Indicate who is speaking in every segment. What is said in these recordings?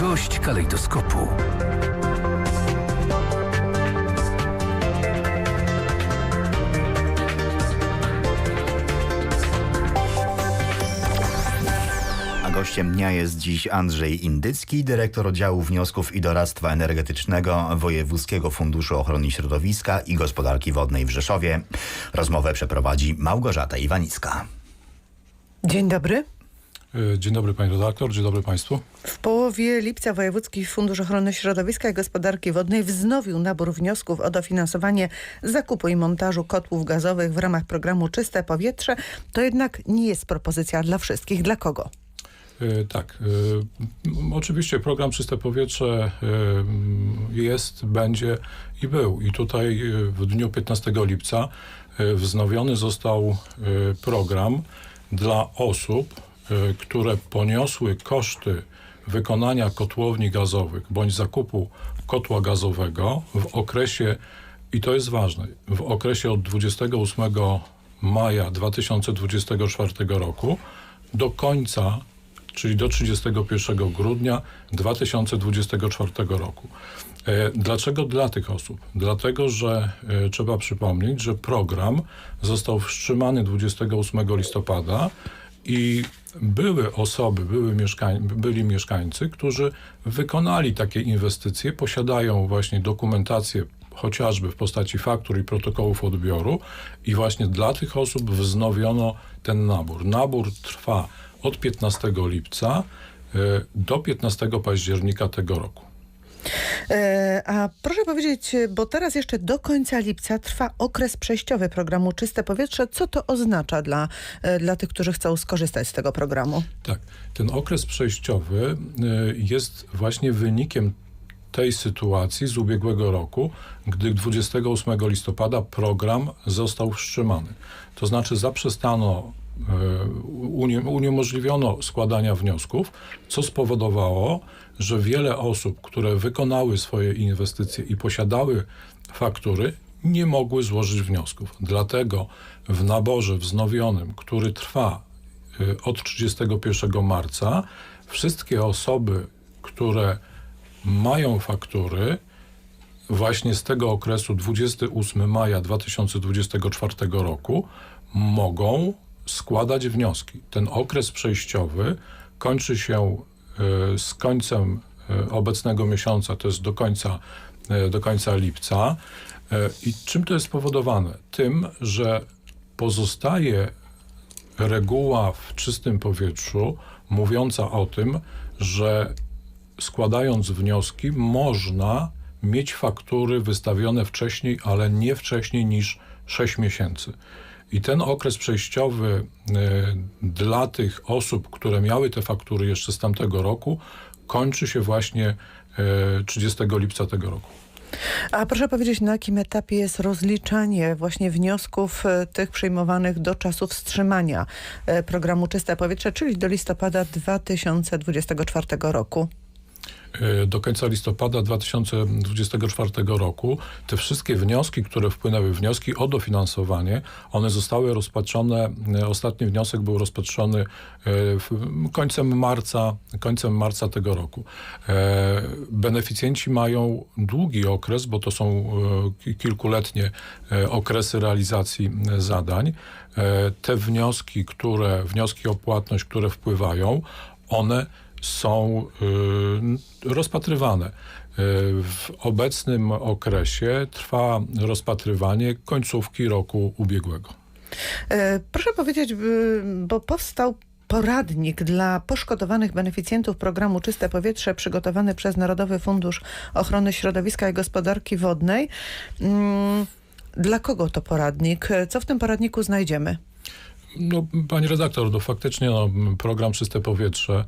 Speaker 1: Gość kalejdoskopu.
Speaker 2: A gościem dnia jest dziś Andrzej Indycki, dyrektor oddziału wniosków i doradztwa energetycznego Wojewódzkiego Funduszu Ochrony Środowiska i Gospodarki Wodnej w Rzeszowie. Rozmowę przeprowadzi Małgorzata Iwanicka.
Speaker 3: Dzień dobry.
Speaker 4: E, Dzień dobry pani redaktor, dzień dobry państwu.
Speaker 3: W połowie lipca Wojewódzki Fundusz Ochrony Środowiska i Gospodarki Wodnej wznowił nabór wniosków o dofinansowanie zakupu i montażu kotłów gazowych w ramach programu Czyste Powietrze. To jednak nie jest propozycja dla wszystkich. Dla kogo?
Speaker 4: E, Tak, e, oczywiście program Czyste Powietrze e, jest, będzie i był. I tutaj w dniu 15 lipca wznowiony został program dla osób, które poniosły koszty wykonania kotłowni gazowych bądź zakupu kotła gazowego w okresie, i to jest ważne, w okresie od 28 maja 2024 roku do końca czyli do 31 grudnia 2024 roku. E, Dlaczego dla tych osób? Dlatego, że e, trzeba przypomnieć, że program został wstrzymany 28 listopada i były osoby, były mieszkań, byli mieszkańcy, którzy wykonali takie inwestycje, posiadają właśnie dokumentację chociażby w postaci faktur i protokołów odbioru i właśnie dla tych osób wznowiono ten nabór. Nabór trwa od 15 lipca e, do 15 października tego roku.
Speaker 3: E, a proszę powiedzieć, bo teraz jeszcze do końca lipca trwa okres przejściowy programu Czyste Powietrze. Co to oznacza dla, e, dla tych, którzy chcą skorzystać z tego programu?
Speaker 4: Tak, ten okres przejściowy y, jest właśnie wynikiem tej sytuacji z ubiegłego roku, gdy 28 listopada program został wstrzymany. To znaczy zaprzestano, uniemożliwiono składania wniosków, co spowodowało, że wiele osób, które wykonały swoje inwestycje i posiadały faktury, nie mogły złożyć wniosków. Dlatego w naborze wznowionym, który trwa y, od 31 marca wszystkie osoby, które mają faktury właśnie z tego okresu 28 maja 2024 roku mogą składać wnioski. Ten okres przejściowy kończy się y, z końcem y, obecnego miesiąca, to jest do końca, y, do końca lipca. I czym to jest spowodowane? Tym, że pozostaje reguła w czystym powietrzu mówiąca o tym, że składając wnioski można mieć faktury wystawione wcześniej, ale nie wcześniej niż 6 miesięcy. I ten okres przejściowy y, dla tych osób, które miały te faktury jeszcze z tamtego roku, kończy się właśnie y, 30 lipca tego roku.
Speaker 3: A proszę powiedzieć, na jakim etapie jest rozliczanie właśnie wniosków e, tych przyjmowanych do czasu wstrzymania e, programu Czyste Powietrze, czyli do listopada 2024 roku?
Speaker 4: Y, do końca listopada 2024 roku te wszystkie wnioski, które wpłynęły, wnioski o dofinansowanie, one zostały rozpatrzone, y, ostatni wniosek był rozpatrzony y, końcem marca, końcem marca tego roku. Beneficjenci mają długi okres, bo to są ki- kilkuletnie okresy realizacji zadań. Te wnioski, które, wnioski o płatność, które wpływają, one są y, rozpatrywane. Y, W obecnym okresie trwa rozpatrywanie końcówki roku ubiegłego.
Speaker 3: E, Proszę powiedzieć, by- bo powstał poradnik dla poszkodowanych beneficjentów programu Czyste Powietrze przygotowany przez Narodowy Fundusz Ochrony Środowiska i Gospodarki Wodnej. Mm, Dla kogo to poradnik? Co w tym poradniku znajdziemy?
Speaker 4: No, pani redaktor, no faktycznie no, program Czyste Powietrze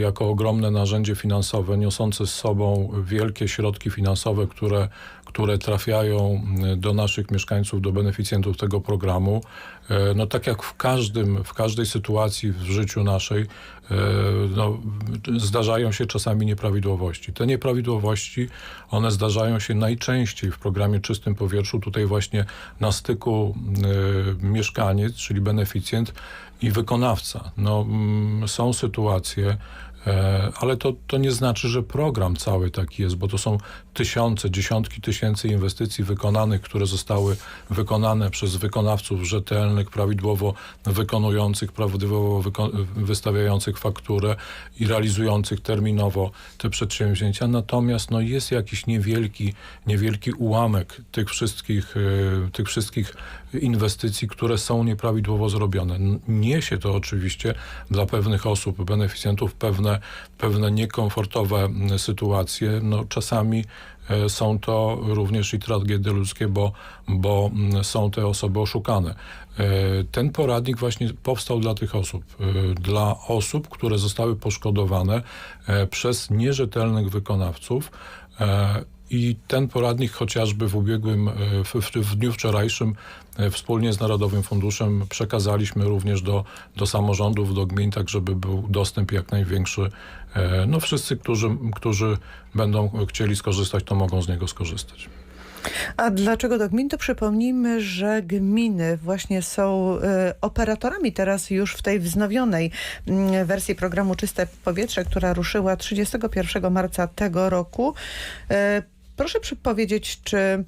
Speaker 4: jako ogromne narzędzie finansowe niosące z sobą wielkie środki finansowe, które, które trafiają m, do naszych mieszkańców, do beneficjentów tego programu. E, No tak jak w każdym, w każdej sytuacji w życiu naszej, e, no, zdarzają się czasami nieprawidłowości. Te nieprawidłowości, one zdarzają się najczęściej w programie Czystym Powietrzu, tutaj właśnie na styku e, mieszkaniec, czyli beneficjent i wykonawca. No, mm, są sytuacje, Ale to, to nie znaczy, że program cały taki jest, bo to są tysiące, dziesiątki tysięcy inwestycji wykonanych, które zostały wykonane przez wykonawców rzetelnych, prawidłowo wykonujących, prawidłowo wyko- wystawiających fakturę i realizujących terminowo te przedsięwzięcia. Natomiast no, jest jakiś niewielki, niewielki ułamek tych wszystkich, e, tych wszystkich inwestycji, które są nieprawidłowo zrobione. Niesie to oczywiście dla pewnych osób, beneficjentów pewne, pewne niekomfortowe mm, sytuacje. No, czasami e, są to również i tragedie ludzkie, bo, bo mm, są te osoby oszukane. E, Ten poradnik właśnie powstał dla tych osób, e, dla osób, które zostały poszkodowane przez nierzetelnych wykonawców. I ten poradnik chociażby w ubiegłym, e, w, w, dniu wczorajszym e, wspólnie z Narodowym Funduszem przekazaliśmy również do, do samorządów, do gmin, tak żeby był dostęp jak największy. E, No wszyscy, którzy, którzy będą chcieli skorzystać, to mogą z niego skorzystać.
Speaker 3: A dlaczego do gmin? To przypomnijmy, że gminy właśnie są operatorami teraz już w tej wznowionej mm, wersji programu Czyste Powietrze, która ruszyła 31 marca tego roku. Proszę przy- powiedzieć, czy mm,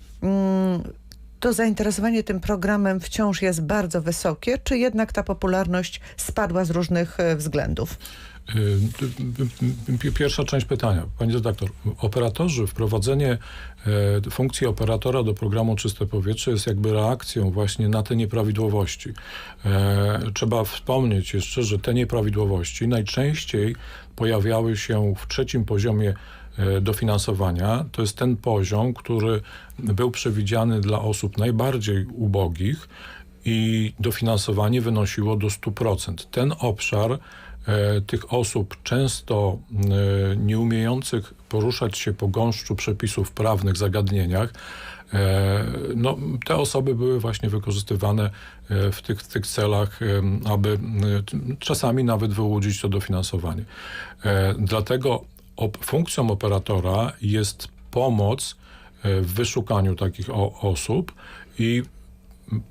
Speaker 3: to zainteresowanie tym programem wciąż jest bardzo wysokie, czy jednak ta popularność spadła z różnych e, względów?
Speaker 4: Pi- Pierwsza część pytania. Pani redaktor, operatorzy, wprowadzenie e, funkcji operatora do programu Czyste Powietrze jest jakby reakcją właśnie na te nieprawidłowości. E, Trzeba wspomnieć jeszcze, że te nieprawidłowości najczęściej pojawiały się w trzecim poziomie dofinansowania. To jest ten poziom, który był przewidziany dla osób najbardziej ubogich i dofinansowanie wynosiło do 100%. Ten obszar e, tych osób często e, nieumiejących poruszać się po gąszczu przepisów prawnych, zagadnieniach, e, no, te osoby były właśnie wykorzystywane e, w tych, w tych celach, e, aby e, czasami nawet wyłudzić to dofinansowanie. E, Dlatego funkcją operatora jest pomoc e, w wyszukaniu takich o- osób i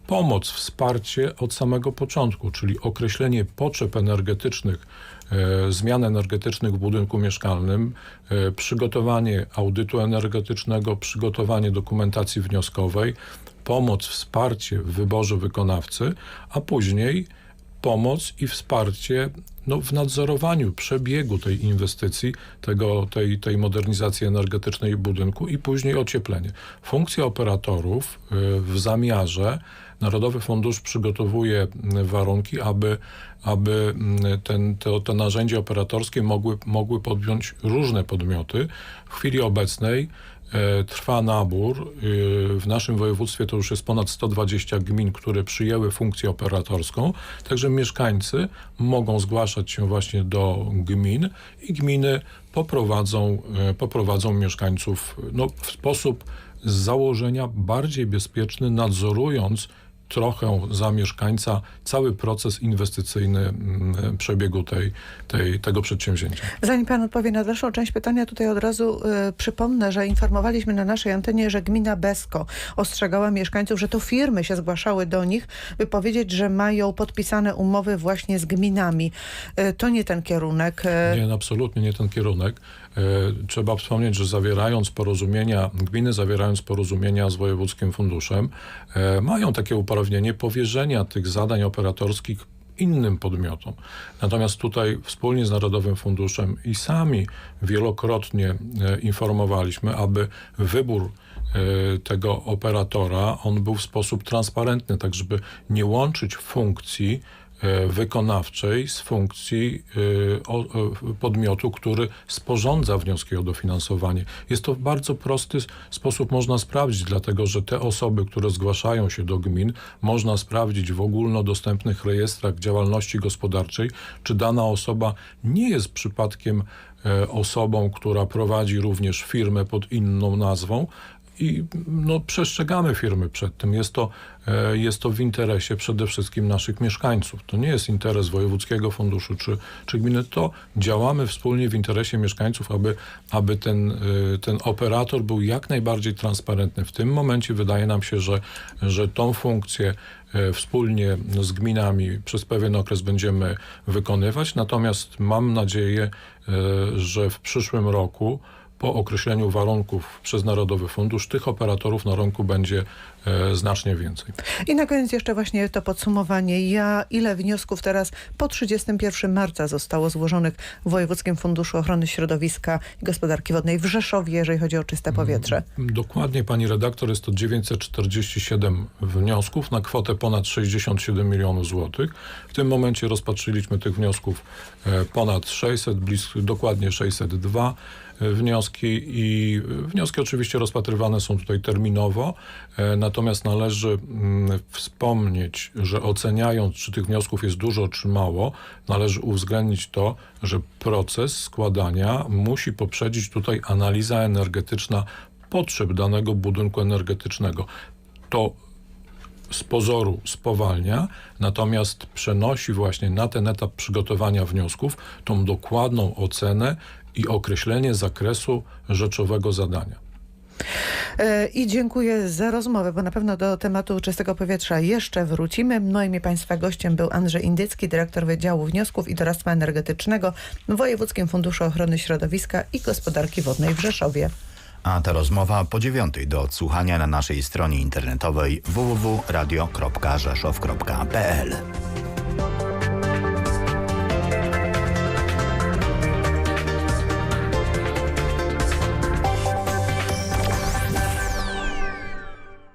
Speaker 4: pomoc, wsparcie od samego początku, czyli określenie potrzeb energetycznych, e, zmian energetycznych w budynku mieszkalnym, e, przygotowanie audytu energetycznego, przygotowanie dokumentacji wnioskowej, pomoc, wsparcie w wyborze wykonawcy, a później pomoc i wsparcie no, w nadzorowaniu przebiegu tej inwestycji, tego, tej, tej modernizacji energetycznej budynku i później ocieplenie. Funkcja operatorów y, w zamiarze Narodowy Fundusz przygotowuje y, warunki, aby, aby y, ten, to, to narzędzie operatorskie mogły, mogły podjąć różne podmioty. W chwili obecnej E, Trwa nabór. E, W naszym województwie to już jest ponad 120 gmin, które przyjęły funkcję operatorską. Także mieszkańcy mogą zgłaszać się właśnie do gmin i gminy poprowadzą, e, poprowadzą mieszkańców no, w sposób z założenia bardziej bezpieczny, nadzorując trochę za mieszkańca cały proces inwestycyjny mm, przebiegu tej, tej, tego przedsięwzięcia.
Speaker 3: Zanim pan odpowie na dalszą część pytania, tutaj od razu y, przypomnę, że informowaliśmy na naszej antenie, że gmina Besko ostrzegała mieszkańców, że to firmy się zgłaszały do nich, by powiedzieć, że mają podpisane umowy właśnie z gminami. Y, to nie ten kierunek. y,
Speaker 4: Nie, absolutnie nie ten kierunek. E, Trzeba wspomnieć, że zawierając porozumienia, gminy zawierając porozumienia z Wojewódzkim Funduszem, e, mają takie uprawnienie powierzenia tych zadań operatorskich innym podmiotom. Natomiast tutaj wspólnie z Narodowym Funduszem i sami wielokrotnie e, informowaliśmy, aby wybór e, tego operatora, on był w sposób transparentny, tak żeby nie łączyć funkcji wykonawczej z funkcji e, e, podmiotu, który sporządza wnioski o dofinansowanie. Jest to w bardzo prosty sposób można sprawdzić, dlatego że te osoby, które zgłaszają się do gmin, można sprawdzić w ogólnodostępnych rejestrach działalności gospodarczej, czy dana osoba nie jest przypadkiem e, osobą, która prowadzi również firmę pod inną nazwą, i no, przestrzegamy firmy przed tym. Jest to, e, jest to w interesie przede wszystkim naszych mieszkańców. To nie jest interes Wojewódzkiego Funduszu czy, czy gminy. To działamy wspólnie w interesie mieszkańców, aby, aby ten, e, ten operator był jak najbardziej transparentny. W tym momencie wydaje nam się, że, że tą funkcję e, wspólnie z gminami przez pewien okres będziemy wykonywać. Natomiast mam nadzieję, że w przyszłym roku po określeniu warunków przez Narodowy Fundusz tych operatorów na rynku będzie znacznie więcej.
Speaker 3: I na koniec jeszcze właśnie to podsumowanie. Ja, ile wniosków teraz po 31 marca zostało złożonych w Wojewódzkim Funduszu Ochrony Środowiska i Gospodarki Wodnej w Rzeszowie, jeżeli chodzi o czyste powietrze?
Speaker 4: Dokładnie, pani redaktor, jest to 947 wniosków na kwotę ponad 67 milionów złotych. W tym momencie rozpatrzyliśmy tych wniosków e, ponad 600, blisko, dokładnie 602 e, wnioski i e, wnioski oczywiście rozpatrywane są tutaj terminowo, e, natomiast należy mm, wspomnieć, że oceniając, czy tych wniosków jest dużo, czy mało, należy uwzględnić to, że proces składania musi poprzedzić tutaj analiza energetyczna potrzeb danego budynku energetycznego. To z pozoru spowalnia, natomiast przenosi właśnie na ten etap przygotowania wniosków tą dokładną ocenę i określenie zakresu rzeczowego zadania.
Speaker 3: E, I dziękuję za rozmowę, bo na pewno do tematu czystego powietrza jeszcze wrócimy. Moim i Państwa gościem był Andrzej Indycki, dyrektor Wydziału Wniosków i Doradztwa Energetycznego w Wojewódzkim Funduszu Ochrony Środowiska i Gospodarki Wodnej w Rzeszowie.
Speaker 2: A ta rozmowa po dziewiątej do odsłuchania na naszej stronie internetowej www.radio.rzeszow.pl.